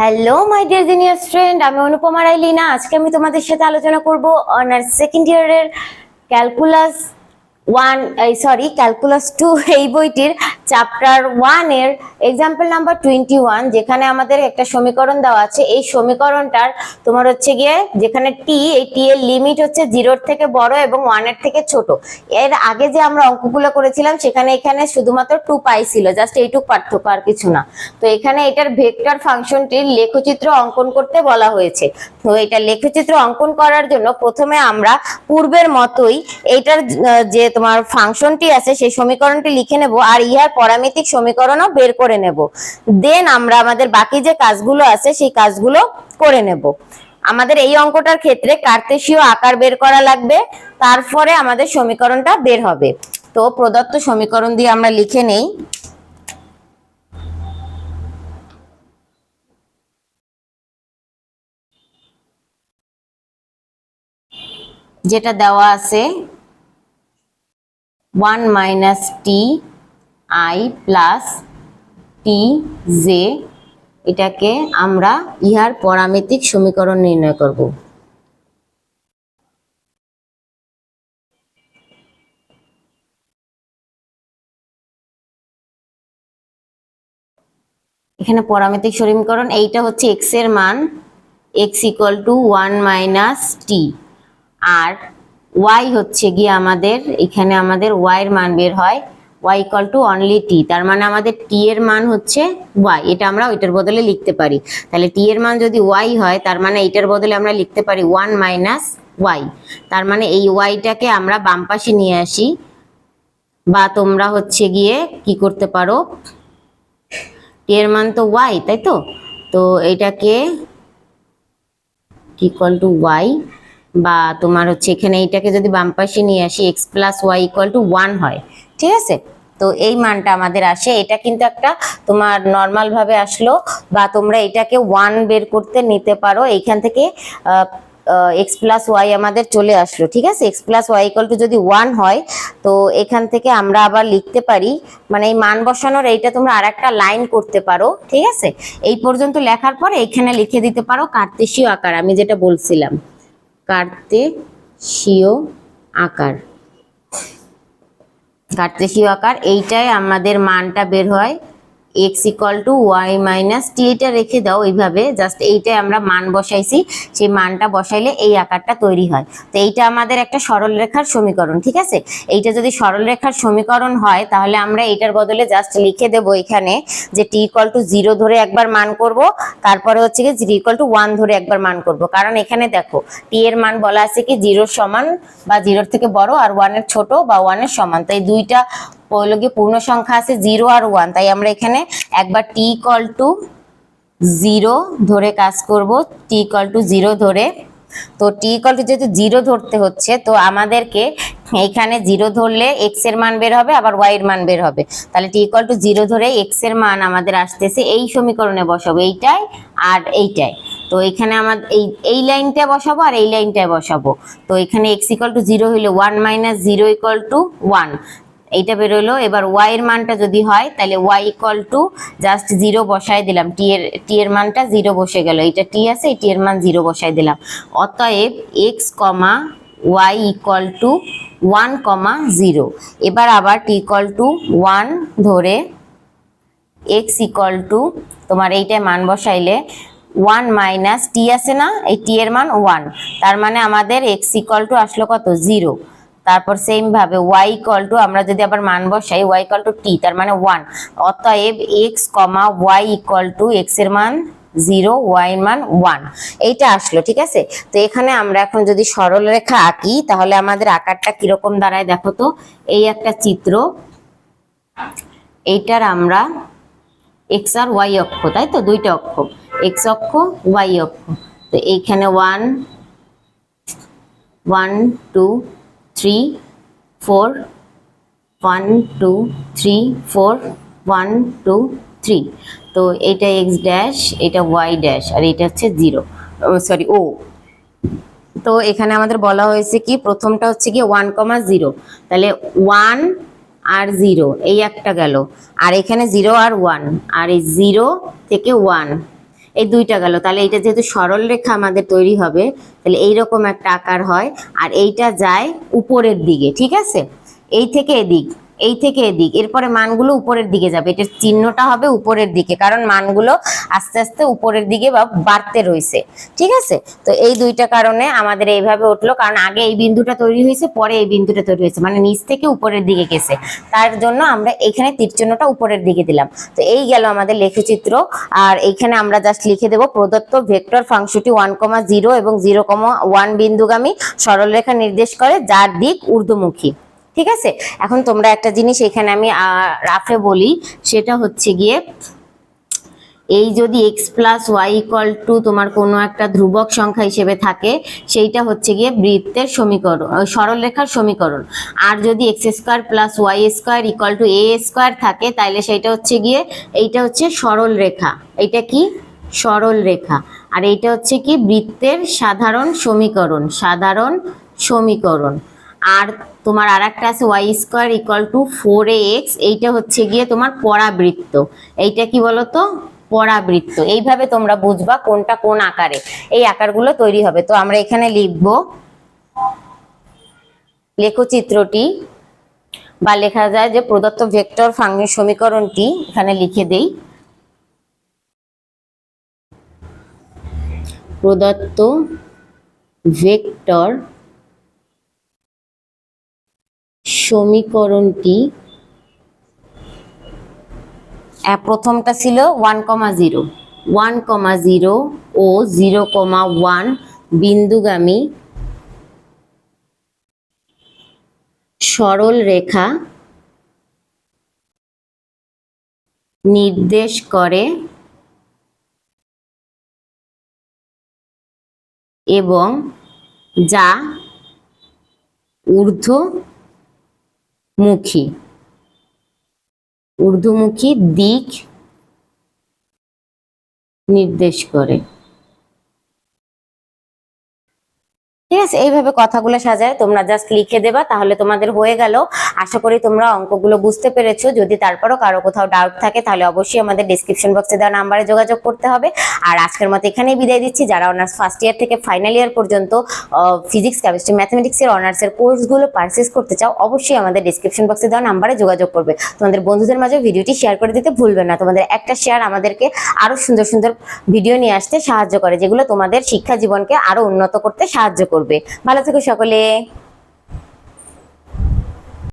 Hello my dear junior friend আমি অনুপমা রায় আজকে আমি তোমাদের সাথে আলোচনা করব অনার্স সেকেন্ড ইয়ারের calculus one sorry calculus two এই বইটির চ্যাপ্টার ওয়ানের এক্সাম্পল নাম্বার টোয়েন্টি ওয়ান যেখানে আমাদের একটা সমীকরণ দেওয়া আছে। এই সমীকরণটার তোমার হচ্ছে গিয়ে যেখানে টি এই টি এর লিমিট হচ্ছে জিরোর থেকে বড় এবং ওয়ানের থেকে ছোট। এর আগে যে আমরা অঙ্কগুলো করেছিলাম, সেখানে এখানে শুধুমাত্র টু পাই ছিল জাস্ট এইটুক পার্থক্য আর কিছু না। তো এখানে এটার ভেক্টর ফাংশনটির লেখচিত্র অঙ্কন করতে বলা হয়েছে। তো এটা লেখচিত্র অঙ্কন করার জন্য প্রথমে আমরা পূর্বের মতোই এইটার যে তোমার ফাংশনটি আছে, সেই সমীকরণটি লিখে নেব। আর ইহার পরামিতিক সমীকরণও বের করে নেব। দেন আমরা আমাদের বাকি যে কাজগুলো আছে, সেই কাজগুলো করে নেব। আমাদের এই অঙ্কটার ক্ষেত্রে কার্তেশীয় আকার বের করা লাগবে, তারপরে আমাদের সমীকরণটা বের হবে। তো প্রদত্ত সমীকরণ দিয়ে আমরা লিখে নেই। যেটা দেওয়া আছে one minus T I plus T J এটাকে আমরা ইহার পরামিতিক সমীকরণ নির্ণয় করব। এখানে পরামিতিক সমীকরণ, এইটা হচ্ছে এক্সের মান X equal to one minus T R Y হচ্ছে গিয়ে আমাদের, এখানে আমাদের ওয়াই এর মান বের হয় Y equal to only T তার মানে আমাদের টি এর মান হচ্ছে ওয়াই এটা আমরা ওইটার বদলে লিখতে পারি। তাহলে টি এর মান যদি ওয়াই হয়, তার মানে এইটার বদলে আমরা লিখতে পারি ওয়ান মাইনাস ওয়াই তার মানে এই ওয়াইটাকে আমরা বাম পাশে নিয়ে আসি, বা তোমরা হচ্ছে গিয়ে কি করতে পারো টি এর মান তো ওয়াই তাই তো? তো এটাকে ইকুয়াল টু ওয়াই বা তোমার হচ্ছে এখানে এইটাকে যদি বাম পাশে নিয়ে আসি X plus Y equal to one হয়, ঠিক আছে? তো এই মানটা আমাদের আসে। এটা কিন্তু একটা তোমার নর্মালভাবে আসলো বা তোমরা এটাকে ওয়ান বের করতে নিতে পারো। এইখান থেকে এক্স প্লাস ওয়াই আমাদের চলে আসলো, ঠিক আছে? X plus Y equal to যদি ওয়ান হয়, তো এখান থেকে আমরা আবার লিখতে পারি। মানে এই মান বসানোর এইটা তোমরা আর একটা লাইন করতে পারো, ঠিক আছে? এই পর্যন্ত লেখার পরে এইখানে লিখে দিতে পারো কার্তেশীয় আকার, আমি যেটা বলছিলাম। কার্তেশীয় আকার। কার্তেশীয় আকার এইটাই আমাদের মানটা বের হয় X equal to Y minus T এটা রেখে দাও এইভাবে। জাস্ট এইটাই আমরা মান বসাইছি। সেই মানটা বসাইলে এই আকারটা তৈরি হয়। তো এইটা আমাদের একটা সরল রেখার সমীকরণ, ঠিক আছে? এইটা যদি সরল রেখার সমীকরণ হয়, তাহলে আমরা এইটার বদলে জাস্ট লিখে দেব এখানে যে টি ইকুয়াল টু জিরো ধরে একবার মান করব। তারপরে হচ্ছে কি জিরো ইকুয়াল টু ওয়ান ধরে একবার মান করব। কারণ এখানে দেখো টি এর মান বলা আছে কি জিরোর সমান বা জিরোর থেকে বড় আর ওয়ানের ছোট বা ওয়ানের সমান। তাই দুইটা হলো গিয়ে পূর্ণ সংখ্যা আছে জিরো আর ওয়ান তাই আমরা এখানে একবার টি ইকুয়াল টু জিরো ধরে কাজ করব টি ইকুয়াল টু জিরো ধরে। তো টি ইকুয়াল টু যেহেতু জিরো ধরতে হচ্ছে, তো আমাদেরকে এইখানে জিরো ধরলে এক্সের মান বের হবে, আবার ওয়াই এর মান বের হবে। তাহলে টি ইকুয়াল টু জিরো ধরে এক্সের মান আমাদের আসতেছে এই সমীকরণে বসাবো, এইটাই আর এইটাই। তো এখানে আমাদের এই এই লাইনটা বসাবো আর এই লাইনটায় বসাবো। তো এখানে এক্স ইকুয়াল টু জিরো হইলে one minus zero equal to one এইটা বেরোলো। এবার ওয়াই এর মানটা যদি হয়, তাহলে Y equal to just zero বসায় দিলাম। টি এর টি এর মানটা জিরো বসে গেল। এইটা টি আছে, এই টি এর মান জিরো বসায় দিলাম। অতএব X comma Y equal to one comma zero এবার আবার টি ইকুয়াল টু ওয়ান ধরে এক্স ইকুয়াল টু তোমার এইটায় মান বসাইলে ওয়ান মাইনাস টি আছে না? এই টি এর মান ওয়ান তার মানে আমাদের এক্স ইকুয়াল টু আসলো কত? জিরো তারপর সেম ভাবে ওয়াই ইকুয়াল টু আমরা যদি আবার মান বসাই ওয়াই ইকুয়াল টু টি তার মানে ওয়ান অতএব X comma Y equal to এক্সের মান জিরো ওয়াই মান ওয়ান এইটা আসলো, ঠিক আছে? তো এখানে আমরা এখন যদি সরল রেখা আঁকি, তাহলে আমাদের আকারটা কীরকম দাঁড়ায় দেখো তো? এই একটা চিত্র, এইটার আমরা এক্স আর ওয়াই অক্ষ, তাই তো? দুইটা অক্ষ। এক্স অক্ষ ওয়াই অক্ষ। তো এইখানে one one two three four one two three four one two three তো এটা এক্স ড্যাশ এটা ওয়াই ড্যাশ আর এটা হচ্ছে জিরো সরি ও তো এখানে আমাদের বলা হয়েছে কি, প্রথমটা হচ্ছে কি ওয়ান কমা জিরো তাহলে ওয়ান আর জিরো এই একটা গেল। আর এখানে জিরো আর ওয়ান আর এই জিরো থেকে ওয়ান এই দুইটা গেল। তাহলে এইটা যেহেতু সরল রেখা আমাদের তৈরি হবে, তাহলে এইরকম একটা আকার হয়। আর এইটা যায় উপরের দিকে, ঠিক আছে? এই থেকে এদিক। এই থেকে এদিক। এরপরে মানগুলো উপরের দিকে যাবে। এটার চিহ্নটা হবে উপরের দিকে, কারণ মানগুলো আস্তে আস্তে উপরের দিকে বা বাড়তে রয়েছে ঠিক আছে? তো এই দুইটা কারণে আমাদের এইভাবে উঠল, কারণ আগে এই বিন্দুটা তৈরি হয়েছে, পরে এই বিন্দুটা তৈরি হয়েছে। মানে নিচ থেকে উপরের দিকে গেছে। তার জন্য আমরা এখানে তীর চিহ্নটা উপরের দিকে দিলাম। তো এই গেল আমাদের লেখচিত্র। আর এইখানে আমরা জাস্ট লিখে দেব, প্রদত্ত ভেক্টর ফাংশনটি ওয়ান কমা জিরো এবং জিরো কমা ওয়ান বিন্দুগামী সরলরেখা নির্দেশ করে, যার দিক ঊর্ধ্বমুখী। ঠিক আছে? এখন তোমরা একটা জিনিস এখানে আমি রাফে বলি, সেটা হচ্ছে গিয়ে, এই যদি X plus Y equal to তোমার কোনো একটা ধ্রুবক সংখ্যা হিসেবে থাকে, সেইটা হচ্ছে গিয়ে বৃত্তের সমীকরণ সরলরেখার সমীকরণ। আর যদি X square plus Y square equal to A square থাকে তাহলে সেইটা হচ্ছে গিয়ে, এইটা হচ্ছে সরল রেখা এইটা কি? সরল রেখা আর এইটা হচ্ছে কি বৃত্তের সাধারণ সমীকরণ সাধারণ সমীকরণ। আর তোমার আর একটা আছে Y square equal to four X, এইটা হচ্ছে গিয়ে তোমার পরাবৃত্ত। এইটা কি বলতো? পরাবৃত্ত। এইভাবে তোমরা বুঝবা কোনটা কোন আকারে। এই আকারগুলো তৈরি হবে। তো আমরা এখানে লিখব লেখচিত্রটি বা লেখা যায় যে প্রদত্ত ভেক্টর ফাংশন সমীকরণটি এখানে লিখে দেই। প্রদত্ত ভেক্টর সমীকরণটি প্রথমটা ছিল one comma zero one comma zero ও জিরো কমা ওয়ান বিন্দুগামী সরল রেখা নির্দেশ করে এবং যা ঊর্ধ্বমুখী ঊর্ধ্বমুখী দিক নির্দেশ করে। ঠিক আছে? এইভাবে কথাগুলো সাজায়, তোমরা জাস্ট লিখে দেবা, তাহলে তোমাদের হয়ে গেল। আশা করি তোমরা অঙ্কগুলো বুঝতে পেরেছ। যদি তারপরও কারও কোথাও ডাউট থাকে, তাহলে অবশ্যই আমাদের ডিসক্রিপশন বক্সে দেওয়া নাম্বারে যোগাযোগ করতে হবে। আর আজকের মতো এখানেই বিদায় দিচ্ছি। যারা অনার্স ফার্স্ট ইয়ার থেকে ফাইনাল ইয়ার পর্যন্ত ফিজিক্স কেমিস্ট্রি ম্যাথমেটিক্সের অনার্সের কোর্সগুলো পারচেস করতে চাও, অবশ্যই আমাদের ডিসক্রিপশন বক্সে দেওয়া নাম্বারে যোগাযোগ করবে। তোমাদের বন্ধুদের মাঝে ভিডিওটি শেয়ার করে দিতে ভুলবে না। তোমাদের একটা শেয়ার আমাদেরকে আরও সুন্দর সুন্দর ভিডিও নিয়ে আসতে সাহায্য করে, যেগুলো তোমাদের শিক্ষা জীবনকে আরও উন্নত করতে সাহায্য করবে। ভালো থেকো সকলে।